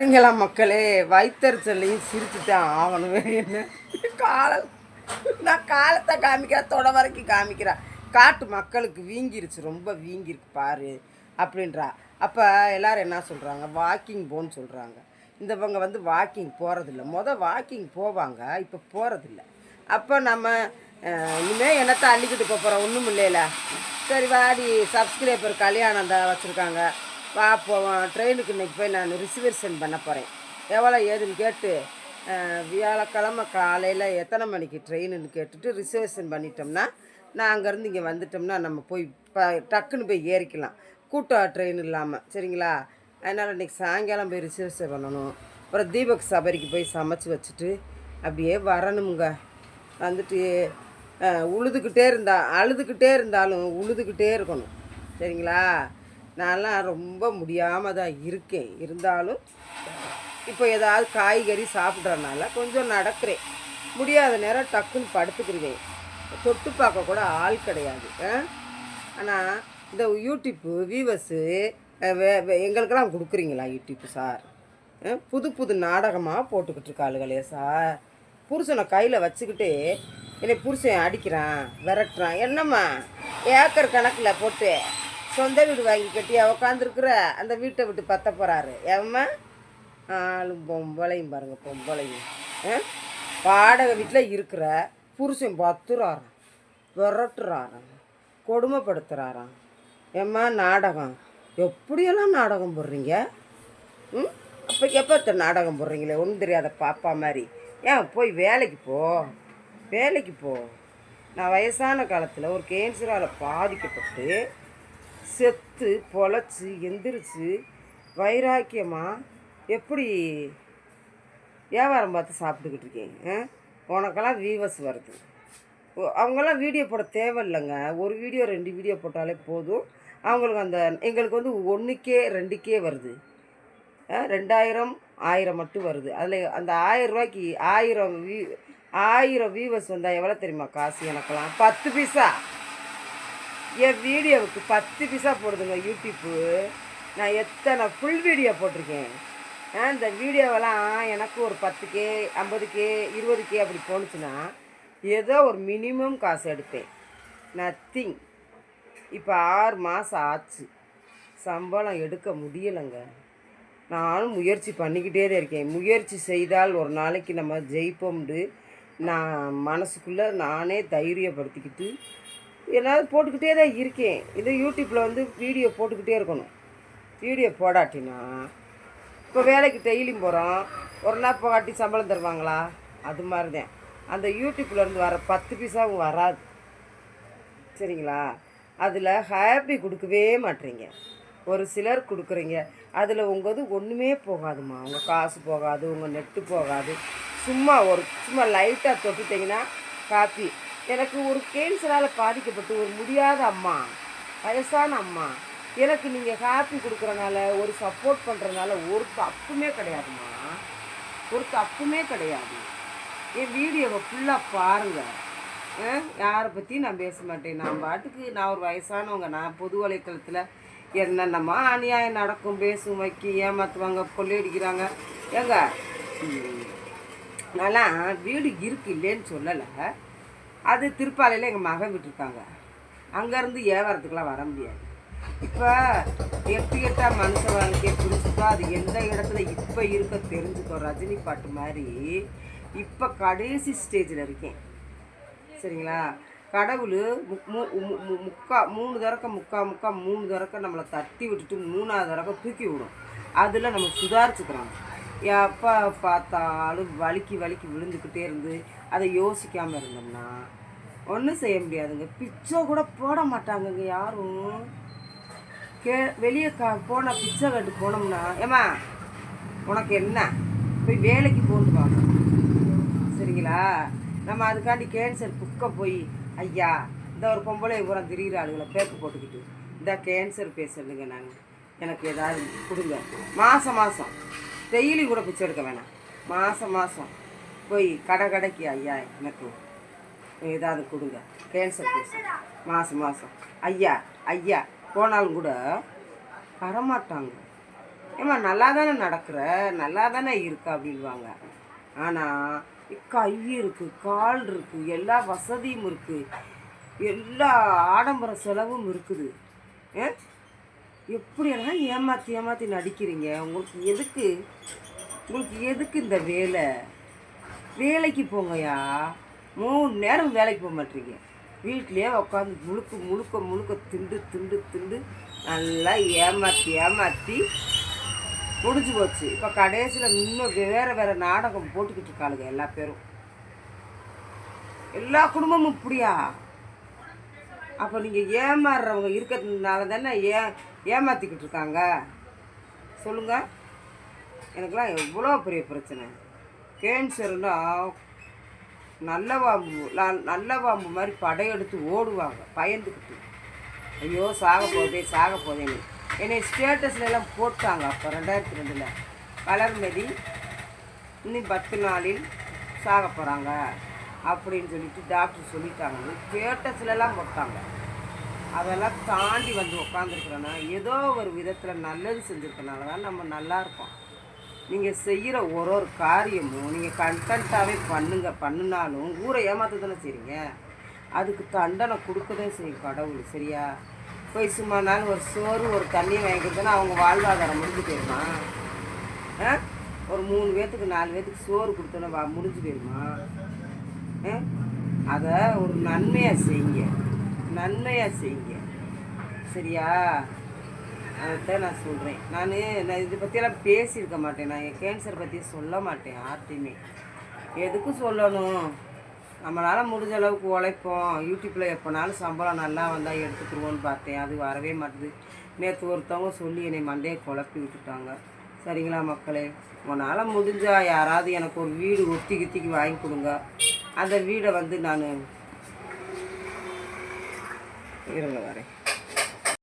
நீங்களா மக்களே வயிற்றுச்சல்லையும் சிரித்து தான் ஆகணும் என்ன? காலம் நான் காலத்தை காமிக்கிறேன் தொட வரைக்கும் காமிக்கிறேன் காட்டு மக்களுக்கு வீங்கிருச்சு ரொம்ப வீங்கிருக்கு பாரு அப்படின்றா. அப்போ எல்லோரும் என்ன சொல்கிறாங்க வாக்கிங் போன்னு சொல்கிறாங்க இந்தவங்க வந்து வாக்கிங் போகிறதில்ல மொதல் வாக்கிங் போவாங்க இப்போ போகிறதில்ல அப்போ நம்ம இனிமேல் என்னத்தை அள்ளிக்கிட்டு போகிறோம் ஒன்றும் இல்லையில சரி வாடி சப்ஸ்கிரைபர் கல்யாணம் தான் வச்சுருக்காங்க. வா ட்ரெயினுக்கு இன்றைக்கி போய் நான் ரிசர்வேஷன் பண்ண போகிறேன் எவ்வளோ ஏதுன்னு கேட்டு வியாழக்கிழமை காலையில் எத்தனை மணிக்கு ட்ரெயினுன்னு கேட்டுட்டு ரிசர்வேஷன் பண்ணிட்டோம்னா நான் அங்கேருந்து இங்கே வந்துட்டோம்னா நம்ம போய் ப டக்குன்னு போய் ஏறிக்கலாம். கூட்டம் ட்ரெயின் இல்லாமல் சரிங்களா? அதனால் இன்றைக்கி சாயங்காலம் போய் ரிசர்வேஷன் பண்ணணும். அப்புறம் தீபக் சபரிக்கு போய் சமைச்சு வச்சுட்டு அப்படியே வரணுங்க வந்துட்டு உழுதுகிட்டே இருந்தா அழுதுகிட்டே இருந்தாலும் உழுதுகிட்டே இருக்கணும். சரிங்களா? நான்லாம் ரொம்ப முடியாமல் தான் இருக்கேன். இருந்தாலும் இப்போ ஏதாவது காய்கறி சாப்பிட்றனால கொஞ்சம் நடக்கிறேன். முடியாத நேரம் டக்குன்னு படுத்துக்கிடுவேன் தொட்டு பார்க்க கூட ஆள் கிடையாது. ஆனால் இந்த யூடியூப்பு வியூவர்ஸு எங்களுக்கெல்லாம் கொடுக்குறீங்களா யூடியூப்பு சார்? புது புது நாடகமாக போட்டுக்கிட்டு இருக்காளுகளே சார். புருஷனை கையில் வச்சுக்கிட்டு என்னை புருஷன் அடிக்கிறான் விரட்டுறான். என்னம்மா? ஏக்கர் கணக்கில் போட்டு சொந்த வீடு வாங்கி கட்டியா உட்காந்துருக்குற அந்த வீட்டை விட்டு பத்த போகிறாரு ஏம்மா? ஆளும் பொம்பளையும் பாருங்கள் பொம்பளையும். வாடகை வீட்டில் இருக்கிற புருஷன் பத்துறாராம். விரட்டுறாராம். கொடுமைப்படுத்துகிறாராம் ஏம்மா நாடகம். எப்படியெல்லாம் நாடகம் போடுறீங்க? ம்? அப்போ எப்போ நாடகம் போடுறீங்களே? ஒன்றும் தெரியாத பாப்பா மாதிரி. ஏன் போய் வேலைக்கு போ. வேலைக்கு போ. நான் வயசான காலத்தில் ஒரு கேன்சரால் பாதிக்கப்பட்டு செத்து பொழைச்சி எந்திரிச்சு வைராக்கியமாக எப்படி? வியாபாரம் பார்த்து சாப்பிட்டுக்கிட்டு இருக்கீங்க உனக்கெல்லாம் வீவஸ் வருது. அவங்கெல்லாம் வீடியோ போட தேவையில்லைங்க. ஒரு வீடியோ ரெண்டு வீடியோ போட்டாலே போதும். அவங்களுக்கு அந்த எங்களுக்கு வந்து ஒன்றுக்கே ரெண்டுக்கே வருது. ரெண்டாயிரம் ஆயிரம் மட்டும் வருது. அதில் அந்த ஆயிரம் ரூபாய்க்கு ஆயிரம் வியூ ஆயிரம் வியூவர்ஸ் வந்தால் எவ்வளோ தெரியுமா காசு எனக்கெல்லாம்? பத்து பைசா. என் வீடியோவுக்கு பத்து பைசா போடுதுங்க யூடியூப்பு நான் எத்தனை ஃபுல் வீடியோ போட்டிருக்கேன். இந்த வீடியோவெல்லாம் எனக்கு ஒரு பத்துக்கே ஐம்பதுக்கே இருபதுக்கே அப்படி போணுச்சுன்னா ஏதோ ஒரு மினிமம் காசு எடுப்பேன் நத்திங் இப்போ ஆறு மாதம் ஆச்சு. சம்பளம் எடுக்க முடியலைங்க. நானும் முயற்சி பண்ணிக்கிட்டே தான் இருக்கேன். முயற்சி செய்தால் ஒரு நாளைக்கு நம்ம ஜெயிப்போம்னு நான் மனசுக்குள்ளே நானே தைரியப்படுத்திக்கிட்டு ஏதாவது போட்டுக்கிட்டே தான் இருக்கேன். இது யூடியூப்பில் வந்து வீடியோ போட்டுக்கிட்டே இருக்கணும். வீடியோ போடாட்டினா இப்போ வேலைக்கு டெய்லியும் போகிறோம் ஒரு நாள் போகாட்டி சம்பளம் தருவாங்களா? அது மாதிரி தான் அந்த யூடியூப்லேருந்து வர பத்து பைசாவும் வராது. சரிங்களா? அதில் ஹாப்பி கொடுக்கவே மாட்டீங்க. ஒரு சிலர் கொடுக்குறீங்க. அதில் உங்கது ஒன்றுமே போகாதுமா உங்கள் காசு போகாது உங்கள் நெட்டு போகாது. சும்மா ஒரு சும்மா லைட்டாக தொட்டுட்டிங்கன்னா காப்பி எனக்கு ஒரு கேன்சரால் பாதிக்கப்பட்டு ஒரு முடியாத அம்மா வயசான அம்மா எனக்கு நீங்கள் ஹாப்பி கொடுக்குறனால ஒரு சப்போர்ட் பண்ணுறனால ஒரு தப்புமே கிடையாதும்மா. ஒரு தப்புமே கிடையாது. என் வீடியோவை ஃபுல்லாக பாருங்கள் யாரை பற்றியும் நான் பேச மாட்டேன். நான் பாட்டுக்கு நான் ஒரு வயசானவங்க. நான் பொது வலைத்தளத்தில் என்னென்னமா அநியாயம் நடக்கும் பேசும் வைக்கி ஏமாற்றுவாங்க கொள்ளையடிக்கிறாங்க. ஏங்க நல்லா வீடு இருக்கு இல்லைன்னு சொல்லலை. அது திருப்பாலையில் எங்கள் மகன் விட்டுருக்காங்க. அங்கேருந்து ஏவரத்துக்கெலாம் வர முடியாது. இப்போ எட்டு எட்டா மனுஷ வாழ்க்கையை புரிஞ்சுக்கோ அது எந்த இடத்துல இப்போ இருக்க தெரிஞ்சுக்கோ ரஜினி பாட்டு மாதிரி இப்போ கடைசி ஸ்டேஜில் இருக்கேன். சரிங்களா? கடவுள் முக்- மு- மு- மு- முக்கா மூணு தரக்க முக்கா முக்கா மூணு தரக்க நம்மளை தட்டி விட்டுட்டு மூணாவது தரக்க தூக்கி விடும். அதில் நம்ம சுதாரிச்சுக்கிறோம். எப்போ பார்த்தாலும் வலிக்கு வலிக்கு விழுந்துக்கிட்டே இருந்து அதை யோசிக்காமல் இருந்தோம்னா ஒன்றும் செய்ய முடியாதுங்க. பிச்சை கூட போட மாட்டாங்கங்க யாரும். கே வெளியே கா போனால் பிச்சை கட்டு போனோம்னா ஏம்மா உனக்கு என்ன? போய் வேலைக்கு போட்டு சரிங்களா? நம்ம அதுக்காண்டி கேன்சர் புக்கை போய் ஐயா இந்த ஒரு பொம்பளை பூரா திரிகிற ஆளுகளை பேக்கு போட்டுக்கிட்டு இந்த கேன்சர் பேசுறதுங்க நாங்கள் எனக்கு ஏதாவது கொடுங்க. மாதம் மாதம் டெய்லி கூட பிச்சை எடுக்க வேணாம். மாதம் மாதம் போய் கடை கடைக்கு ஐயா எனக்கு ஏதாவது கொடுங்க. கேன்சர் பேச மாதம் மாதம் ஐயா ஐயா போனாலும் கூட வரமாட்டாங்க. ஏம்மா நல்லா தானே நடக்கிற? நல்லா தானே இருக்கா அப்படின்வாங்க. ஆனால் கை இருக்குது கால் இருக்குது எல்லா வசதியும் இருக்குது எல்லா ஆடம்பர செலவும் இருக்குது. ஏ? எப்படியெல்லாம் ஏமாற்றி ஏமாற்றி நடிக்கிறீங்க? உங்களுக்கு எதுக்கு? உங்களுக்கு எதுக்கு இந்த வேலை? வேலைக்கு போங்கய்யா. மூணு நேரம் வேலைக்கு போக மாட்டீங்க. வீட்டிலே உட்காந்து முழுக்க முழுக்க முழுக்க திண்டு திண்டு திண்டு நல்லா ஏமாற்றி ஏமாற்றி முடிஞ்சு போச்சு. இப்போ கடைசியில் இன்னும் வேறு வேறு நாடகம் போட்டுக்கிட்டு இருக்காளுங்க எல்லா பேரும். எல்லா குடும்பமும் இப்படியா? அப்போ நீங்கள் ஏமாறுறவங்க இருக்கிறதுனால தானே ஏ ஏமாற்றிக்கிட்டு இருக்காங்க சொல்லுங்கள் எனக்கெல்லாம் எவ்வளோ பெரிய பிரச்சனை. கேன்சர்னா நல்ல பாம்பு நல்ல பாம்பு மாதிரி படையெடுத்து ஓடுவாங்க பயந்துக்கிட்டு. ஐயோ சாக போதே சாக போதேன்னு என்னை ஸ்டேட்டஸ்ல எல்லாம் போட்டாங்க அப்போ ரெண்டாயிரத்தி ரெண்டில். வளர்மதி இன்னும் பத்து நாளில் சாக போகிறாங்க அப்படின்னு சொல்லிட்டு டாக்டர் சொல்லிட்டாங்க. ஸ்டேட்டஸ்லலாம் போட்டாங்க. அதெல்லாம் தாண்டி வந்து உட்காந்துருக்குறேன்னா ஏதோ ஒரு விதத்தில் நல்லது செஞ்சுருக்கனால தான் நம்ம நல்லா இருக்கோம் நீங்கள் செய்கிற ஒரு ஒரு காரியமும் நீங்கள் கண்டென்ட்டாகவே பண்ணுங்க பண்ணினாலும் ஊரை ஏமாத்த தானே செய்கிறீங்க அதுக்கு தண்டனை கொடுக்கதே செய்யும் கடவுள் சரியா? போய் சும்மா நாள் ஒரு சோறு ஒரு தண்ணி வாங்கிக்கிறதுனா அவங்க வாழ்வாதாரம் முடிஞ்சு போயிருமா? ஆ? ஒரு மூணு பேர்த்துக்கு நாலு பேர்த்துக்கு சோறு கொடுத்தோன்னா வா முடிஞ்சு போயிருமா? ஆ? அதை ஒரு நன்மையாக செய்யுங்க. நன்மையாக செய்யுங்க. சரியா? அதைத்தான் நான் சொல்கிறேன் நான் நான் இதை பற்றியெல்லாம் பேசியிருக்க மாட்டேன். நான் என் கேன்சர் பற்றி சொல்ல மாட்டேன் யார்ட்டையுமே எதுக்கு சொல்லணும்? நம்மளால் முடிஞ்ச அளவுக்கு உழைப்போம். யூடியூப்பில் எப்போனாலும் சம்பளம் நல்லா வந்தால் எடுத்துக்கிருவோன்னு பார்த்தேன். அது வரவே மாட்டுது. நேற்று ஒருத்தவங்க சொல்லி என்னை மண்டையை குழப்பி விட்டுட்டாங்க. சரிங்களா மக்களே? உன்னால் முடிஞ்சால் யாராவது எனக்கு ஒரு வீடு ஒத்தி கித்திக்கு வாங்கி கொடுங்க. அந்த வீடை வந்து நான் Iinom na pare.